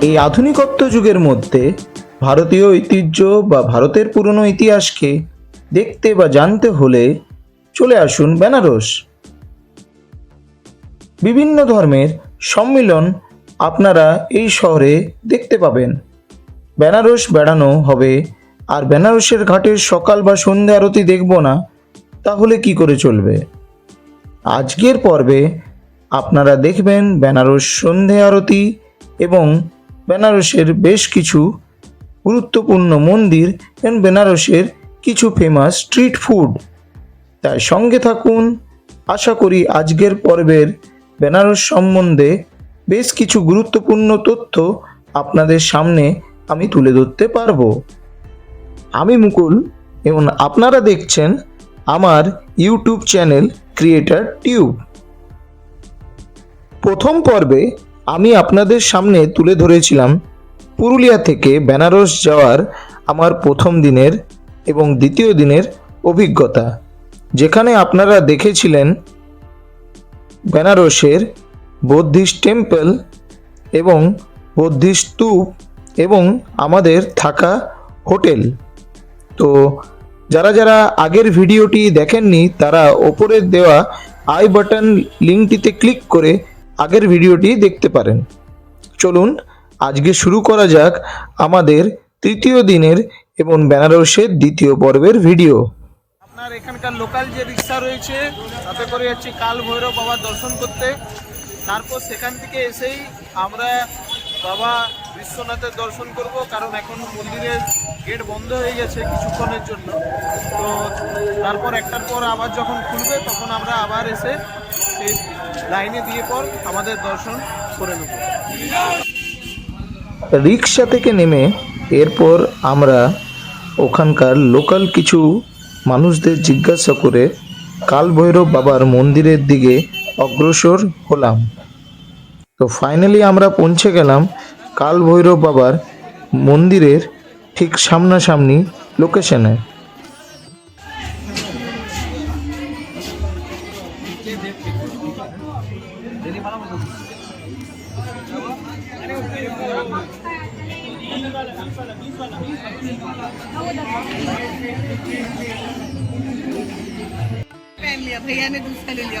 এই আধুনিকত্ব যুগের মধ্যে ভারতীয় ঐতিহ্য বা ভারতের পুরনো ইতিহাসকে দেখতে বা জানতে হলে চলে আসুন বেনারস। বিভিন্ন ধর্মের সম্মিলন আপনারা এই শহরে দেখতে পাবেন। বেনারস বেড়ানো হবে। আর বেনারসের ঘাটের সকাল বা সন্ধ্যা আরতি দেখব না, তাহলে কি করে চলবে? আজকের পর্বে আপনারা দেখবেন বেনারস সন্ধে আরতি এবং বেনারসের বেশ কিছু গুরুত্বপূর্ণ মন্দির এবং বেনারসের কিছু ফেমাস স্ট্রিট ফুড তাই সঙ্গে থাকুন, আশা করি আজকের পর্বের বেনারস সম্বন্ধে বেশ কিছু গুরুত্বপূর্ণ তথ্য আপনাদের সামনে আমি তুলে ধরতে পারব। আমি মুকুল, এবং আপনারা দেখছেন আমার ইউটিউব চ্যানেল ক্রিয়েটার টিউব প্রথম পর্বে আমি আপনাদের সামনে তুলে ধরেছিলাম পুরুলিয়া থেকে বেনারস যাওয়ার আমার প্রথম দিনের এবং দ্বিতীয় দিনের অভিজ্ঞতা। যেখানে আপনারা দেখেছিলেন বেনারসের বৌদ্ধিস্ট টেম্পল এবং বৌদ্ধিস্ট স্তূপ এবং আমাদের থাকা হোটেল। তো যারা যারা আগের ভিডিওটি দেখেননি, তারা ওপরের দেওয়া আই বাটন লিঙ্কটিতে ক্লিক করে আগের ভিডিওটি দেখতে পারেন। চলুন, আজকে শুরু করা যাক আমাদের তৃতীয় দিনের এবং বেনারসের দ্বিতীয় পর্বের ভিডিও। আপনার এখানকার লোকাল যে রিক্সা রয়েছে, তাতে করে যাচ্ছি কাল ভৈরব বাবা দর্শন করতে। তারপর সেখান থেকে এসেই আমরা বাবা বিশ্বনাথের দর্শন করব, কারণ এখন মন্দিরের গেট বন্ধ হয়ে গেছে কিছুক্ষণের জন্য। তো তারপর একটার পর আবার যখন খুলবে, তখন আমরা আবার এসে সেই লাইনে দিয়ে পর আমাদের দর্শন করে নেব। রিক্সা থেকে নেমে এরপর আমরা ওখানকার লোকাল কিছু মানুষদের জিজ্ঞাসা করে কালভৈরব বাবার মন্দিরের দিকে অগ্রসর হলাম। তো ফাইনালি আমরা পৌঁছে গেলাম কাল ভৈরব বাবার মন্দিরের ঠিক সামনাসামনি লোকেশনে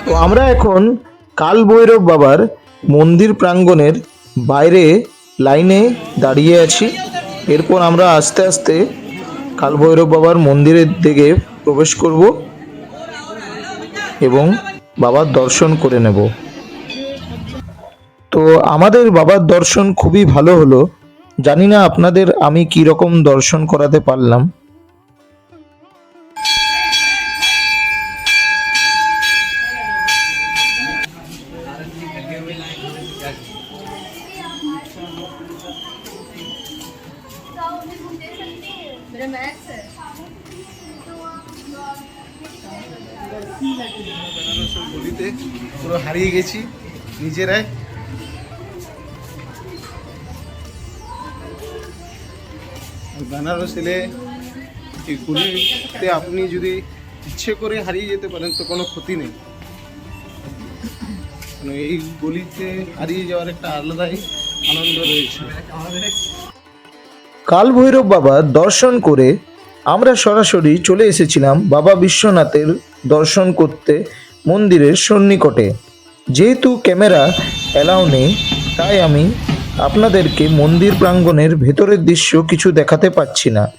তো আমরা এখন কাল ভৈরব বাবার মন্দির প্রাঙ্গণের বাইরে লাইনে দাঁড়িয়ে আছি। এরপর আমরা আস্তে আস্তে কালভৈরব বাবার মন্দিরের দিকে প্রবেশ করব এবং বাবার দর্শন করে নেব। তো আমাদের বাবার দর্শন খুবই ভালো হলো। জানি না আপনাদের আমি কি রকম দর্শন করাতে পারলাম। পুরো হারিয়ে গেছি, নিজেরাই। বেনারস এলে এই গলিতে আপনি যদি ইচ্ছে করে হারিয়ে যেতে পারেন, তো কোনো ক্ষতি নেই। মানে এই গলিতে হারিয়ে যাওয়ার একটা আলাদাই আনন্দ রয়েছে। কালভৈরব বাবা দর্শন করে আমরা সরাসরি চলে এসেছিলাম বাবা বিশ্বনাথের দর্শন করতে। মন্দিরের সন্নিকটে। যেহেতু ক্যামেরা অ্যালাউ নেই, তাই আমি আপনাদেরকে মন্দির প্রাঙ্গণের ভেতরের দৃশ্য কিছু দেখাতে পাচ্ছি না।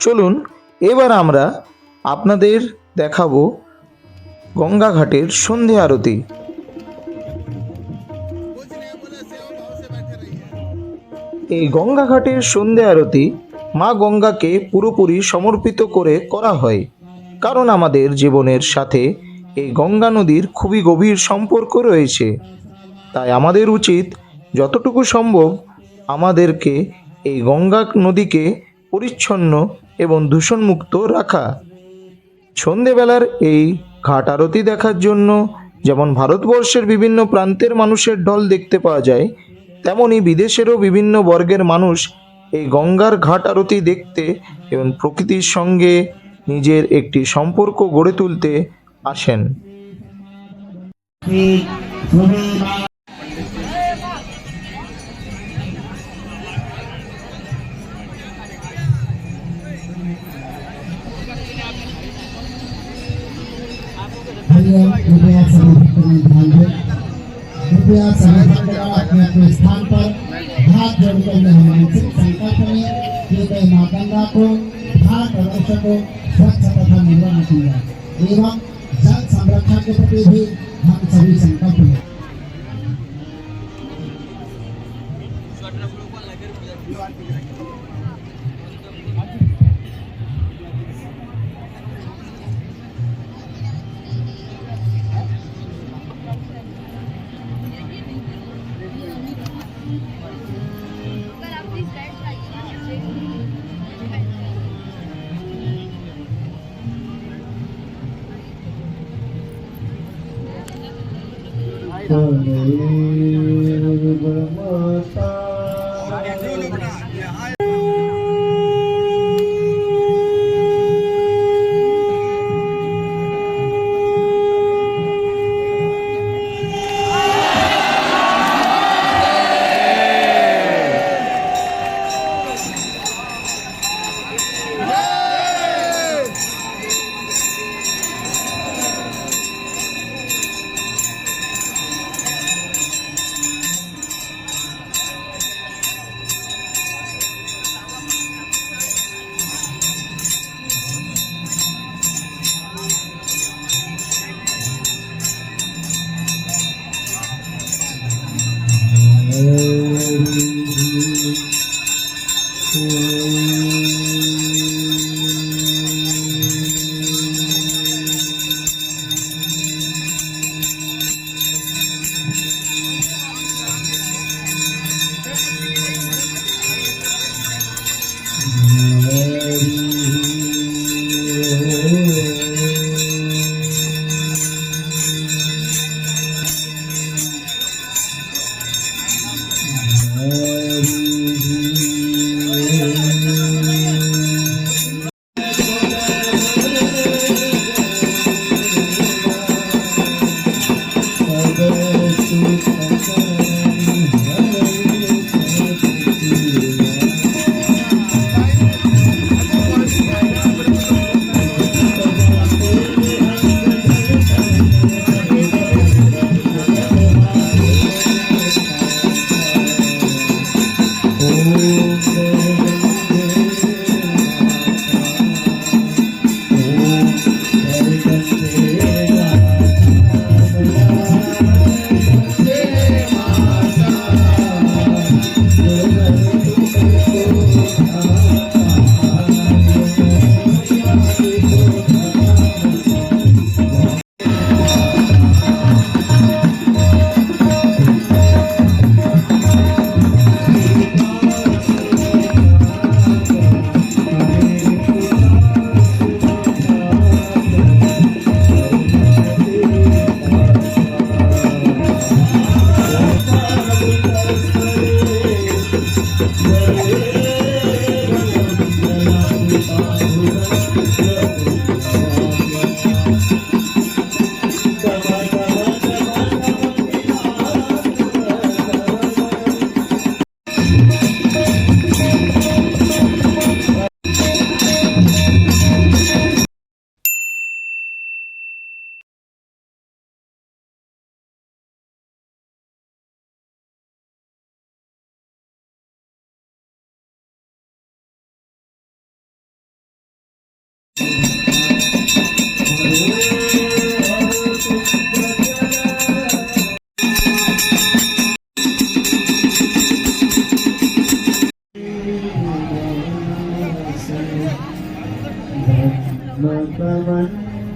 চলুন, এবার আমরা আপনাদের দেখাবো গঙ্গাঘাটের সন্ধে আরতি। এই গঙ্গাঘাটের সন্ধে আরতি মা গঙ্গাকে পুরোপুরি সমর্পিত করে করা হয়। কারণ আমাদের জীবনের সাথে এই গঙ্গা নদীর খুবই গভীর সম্পর্ক রয়েছে। তাই আমাদের উচিত যতটুকু সম্ভব আমাদেরকে এই গঙ্গা নদীকে পরিচ্ছন্ন এবং দূষণমুক্ত রাখা। সন্ধেবেলার এই ঘাট আরতি দেখার জন্য যেমন ভারতবর্ষের বিভিন্ন প্রান্তের মানুষের ঢল দেখতে পাওয়া যায়, তেমনি বিদেশেরও বিভিন্ন বর্গের মানুষ এই গঙ্গার ঘাট আরতি দেখতে এবং প্রকৃতির সঙ্গে নিজের একটি সম্পর্ক গড়ে তুলতে আসেন। भारत वर्ष को स्वच्छ तथा निर्मल किया एवं जल संरक्षण के प्रति भी हम सभी संकल्प लें ભલે બ્રહ્મતા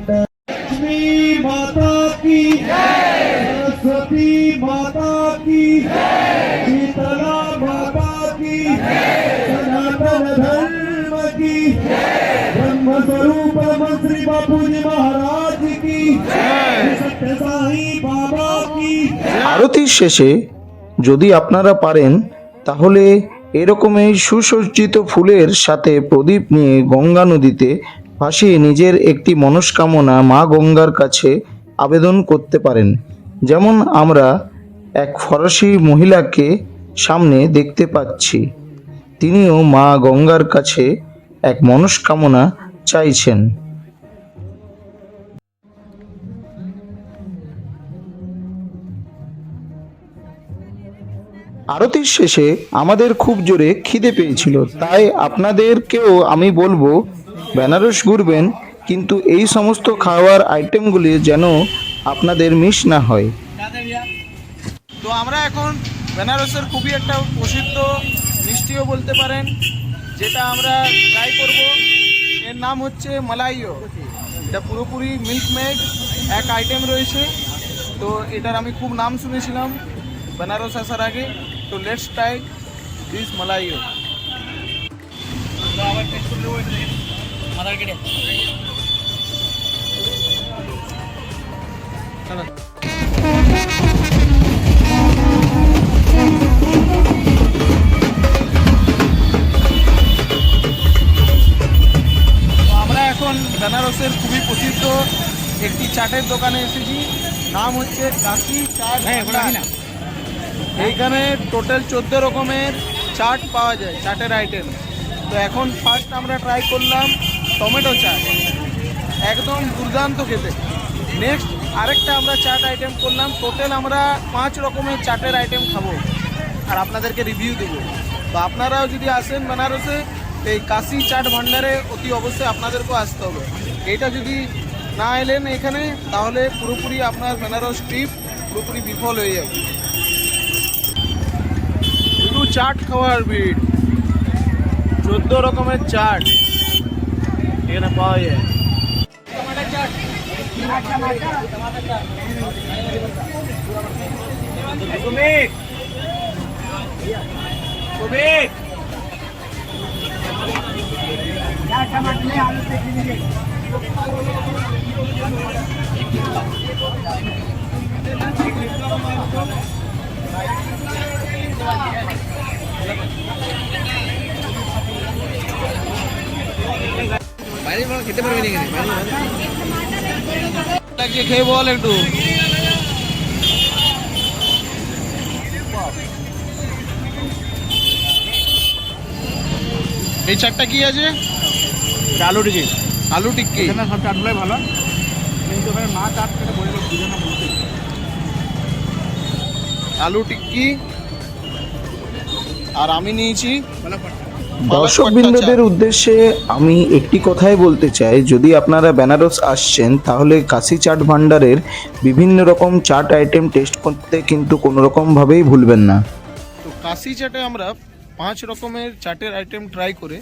लक्ष्मी माता की सरस्वती माता की शीतला माता की सनातन धर्म की ब्रह्म स्वरूप ब्रह्म श्री बापू जी महाराज की सत्य साई बाबा की আরতির শেষে যদি আপনারা পারেন তাহলে এরকমই সুসজ্জিত ফুলের সাথে প্রদীপ নিয়ে গঙ্গা নদীতে ফাঁসি নিজের একটি মনস্কামনা মা গঙ্গার কাছে আবেদন করতে পারেন। যেমন আমরা এক ফরাসি মহিলাকে সামনে দেখতে পাচ্ছি। তিনিও মা গঙ্গার কাছে এক মনস্কামনা চাইছেন। আরতির শেষে আমাদের খুব জোরে খিদে পেয়েছিল, তাই আপনাদেরকেও আমি বলব বেনারস ঘুরবেন, কিন্তু এই সমস্ত খাওয়ার আইটেমগুলি যেন আপনাদের মিস না হয়। তো আমরা এখন বেনারসের খুবই একটা প্রসিদ্ধ, মিষ্টিও বলতে পারেন, যেটা আমরা ট্রাই করব। এর নাম হচ্ছে মালাইও। এটা পুরোপুরি মিল্ক মেড এক আইটেম রয়েছে। তো এটার আমি খুব নাম শুনেছিলাম বেনারস আসার আগে। তো লেটস ট্রাই দিস মালাইও। আমরা এখন বেনারসের খুবই প্রসিদ্ধ একটি চাটের দোকানে এসেছি। নাম হচ্ছে কাশি চাট ভান্ডার। এইখানে টোটাল চোদ্দ রকমের চাট পাওয়া যায় চাটের আইটেম তো এখন ফার্স্ট আমরা ট্রাই করলাম টমেটো চাট। একদম দুর্দান্ত খেতে। নেক্সট আরেকটা আমরা চাট আইটেম করলাম। টোটাল আমরা পাঁচ রকমের চাটের আইটেম খাব। আর আপনাদেরকে রিভিউ দেবো। তো আপনারাও যদি আসেন বেনারসে এই কাশি চাট ভান্ডারে অতি অবশ্যই আপনাদেরকেও আসতে হবে। এইটা যদি না এলেন এখানে, তাহলে পুরোপুরি আপনার বেনারস ট্রিপ পুরোপুরি বিফল হয়ে যাবে। শুধু চাট খাওয়ার ভিড়। চোদ্দ রকমের চাট। टिकना पाव ये टमाटर चाट टमाटर चाट सुमित सुमित क्या टमाटर में आलू से खिलेंगे Thank you. লাগছে খেয়ে বল একটু। এই চারটা কি আছে? আলু টিকি আলু টিক্কি। এখানে সব চাটগুলোই ভালো। কিন্তু ওখানে না চাট খেতে বলে বলতে আলু টিক্কি। আর আমি নিয়েছি দর্শকবৃন্দদের উদ্দেশ্যে আমি একটি কথাই বলতে চাই যদি আপনারা বেনারস আসছেন তাহলে কাশি চাট ভান্ডারের বিভিন্ন রকম চাট আইটেম টেস্ট করতে কিন্তু কোনো রকমভাবেই ভুলবেন না। তো কাশি চাটে আমরা পাঁচ রকমের চাটের আইটেম ট্রাই করে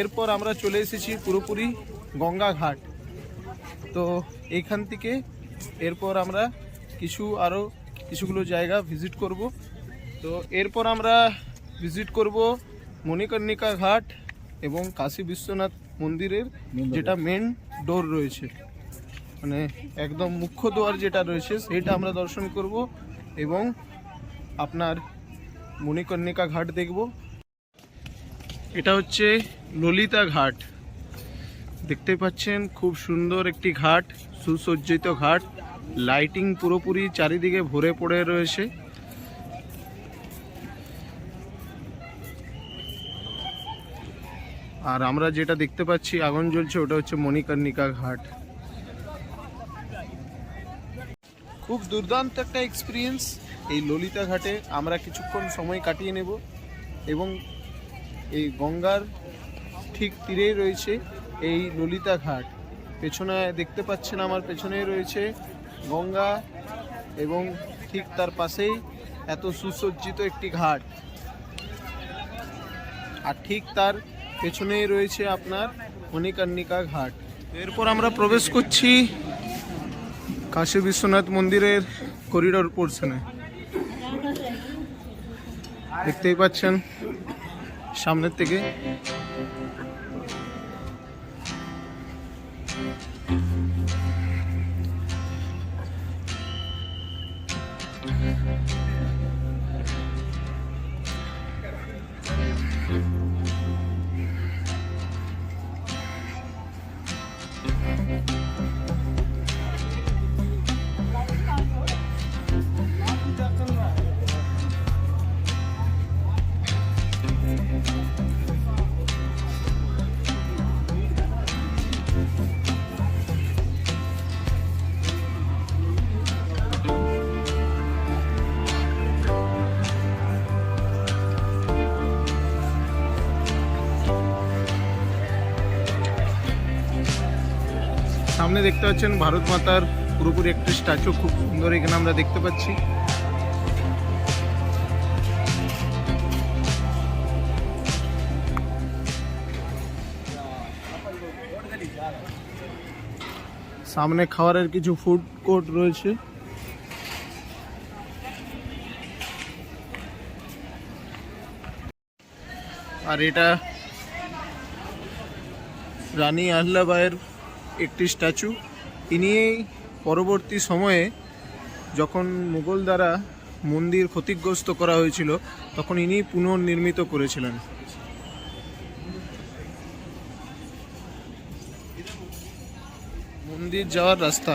এরপর আমরা চলে এসেছি পুরোপুরি গঙ্গা ঘাট। তো এইখান থেকে এরপর আমরা কিছু আরও কিছুগুলো জায়গা ভিজিট করব। তো এরপর আমরা ভিজিট করব মণিকর্ণিকা ঘাট এবং কাশী বিশ্বনাথ মন্দিরের যেটা মেন ডোর রয়েছে। মানে একদম মুখ্য দ্বার যেটা রয়েছে সেইটা আমরা দর্শন করব এবং আপনার মণিকর্ণিকা ঘাট দেখব। এটা হচ্ছে ললিতা ঘাট। দেখতে পাচ্ছেন খুব সুন্দর একটি ঘাট সুসজ্জিত ঘাট। লাইটিং পুরোপুরি চারিদিকে ভরে পড়ে রয়েছে। আর আমরা যেটা দেখতে পাচ্ছি, আগুন জ্বলছে, ওটা হচ্ছে মণিকর্ণিকা ঘাট। খুব দুর্দান্ত একটা এক্সপিরিয়েন্স এই ললিতা ঘাটে। আমরা কিছুক্ষণ সময় কাটিয়ে নেব এবং এই গঙ্গার ঠিক তীরেই রয়েছে এই ললিতা ঘাট। পেছনে দেখতে পাচ্ছেন আমার পেছনেই রয়েছে গঙ্গা এবং ঠিক তার পাশেই এত সুসজ্জিত একটি ঘাট। আর ঠিক তার পেছনেই রয়েছে আপনার মণিকর্ণিকা ঘাট। এরপর আমরা প্রবেশ করছি কাশী বিশ্বনাথ মন্দিরের করিডোর পোর্শনে। দেখতেই পাচ্ছেন, সামনের থেকে। সামনে দেখতে পাচ্ছেন ভারত মাতার পুরোপুরি একটা স্ট্যাচু, খুব সুন্দর এখানে আমরা দেখতে পাচ্ছি। সামনে খাবারের কিছু ফুড কোর্ট রয়েছে। আর এটা রানী আহলাবাইয়ের একটি স্ট্যাচু। ইনি পরবর্তী সময়ে যখন মুঘল দ্বারা মন্দির ক্ষতিগ্রস্ত করা হয়েছিল, তখন ইনি পুনর্নির্মিত করেছিলেন। মন্দির যাওয়ার রাস্তা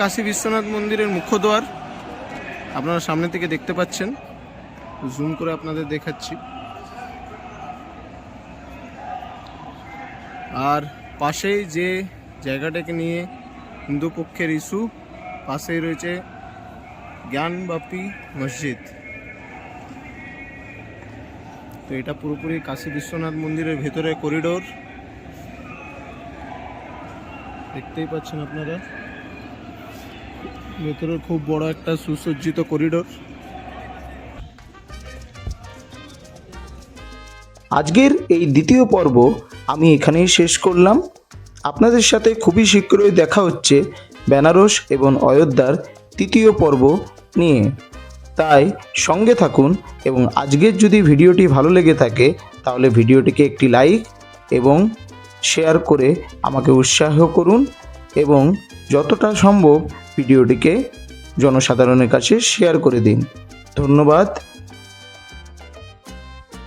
কাশী বিশ্বনাথ মন্দিরের মুখ্য দ্বার আপনারা সামনে থেকে দেখতে পাচ্ছেন। জুম করে আপনাদের দেখাচ্ছি। আর পাশেই যে জায়গাটাকে নিয়ে হিন্দু পক্ষের ইস্যু, পাশেই রয়েছে জ্ঞানবাপী মসজিদ। তো এটা পুরোপুরি কাশী বিশ্বনাথ মন্দিরের ভেতরে করিডোর। দেখতেই পাচ্ছেন আপনারা। ভেতরে খুব বড় একটা সুসজ্জিত করিডোর। আজকের এই দ্বিতীয় পর্ব আমি এখানেই শেষ করলাম। আপনাদের সাথে খুবই শীঘ্রই দেখা হচ্ছে বেনারস এবং অযোধ্যার তৃতীয় পর্ব নিয়ে। তাই সঙ্গে থাকুন এবং আজকের যদি ভিডিওটি ভালো লেগে থাকে, তাহলে ভিডিওটিকে একটি লাইক এবং শেয়ার করে আমাকে উৎসাহ করুন। এবং যতটা সম্ভব ভিডিওটিকে জনসাধারণের কাছে শেয়ার করে দিন। ধন্যবাদ।